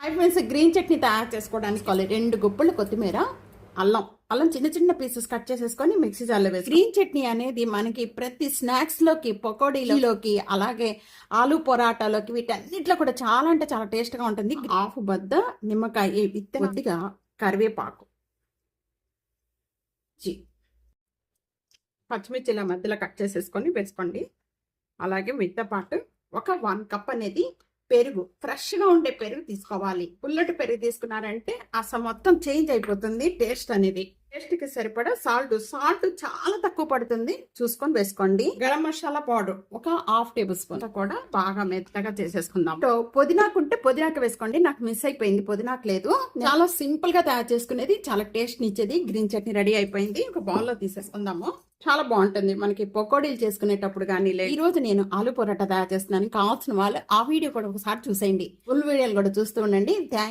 Hi friends green chutney తయారు చేసుకోవడానికి కావాలి. రెండు గుప్పలు కొత్తిమీర అల్లం. అల్లం చిన్న చిన్న పీసెస్ కట్ చేసేసుకొని మిక్సీ జార్లో వేసి గ్రీన్ చట్నీ అనేది మనకి ప్రతి స్నాక్స్లోకి పకోడీలోకి అలాగే ఆలు పొరాటాలోకి వీటన్నిటిలో కూడా చాలా అంటే చాలా టేస్ట్గా ఉంటుంది. హాఫ్ బద్ద నిమ్మకాయ విత్త కొద్దిగా కరివేపాకు. జీ. పచ్చిమిర్చి ఇలా మధ్యలో కట్ చేసేసుకొని వేసుకోండి. అలాగే మిగతా పాటు ఒక వన్ కప్ అనేది పెరుగు ఫ్రెష్గా ఉండే పెరుగు తీసుకోవాలి. పుల్లటి పెరుగు తీసుకున్నారంటే అసలు మొత్తం చేంజ్ అయిపోతుంది టేస్ట్ అనేది. టేస్ట్కి సరిపడా సాల్ట్. సాల్ట్ చాలా తక్కువ పడుతుంది. చూసుకొని వేసుకోండి. గరం మసాలా పౌడర్ ఒక హాఫ్ టేబుల్ స్పూన్ కూడా బాగా మెత్తగా చేసేసుకుందాం. పుదీనాకు ఉంటే పుదీనాకు వేసుకోండి. నాకు మిస్ అయిపోయింది. పుదీనాకు లేదు. చాలా సింపుల్గా తయారు చేసుకునేది. చాలా టేస్ట్ ఇచ్చేది. గ్రీన్ చట్నీ రెడీ అయిపోయింది. ఒక బౌల్లో తీసేసుకుందాము. చాలా బాగుంటుంది. మనకి పకోడీలు చేసుకునేటప్పుడు కానీ లేదు. ఈ రోజు నేను ఆలు పొరాటా తయారు చేస్తున్నాను. కావాల్సిన వాళ్ళు ఆ వీడియో కూడా ఒకసారి చూసేయండి. ఫుల్ వీడియోలు కూడా చూస్తూ ఉండండి. థ్యాంక్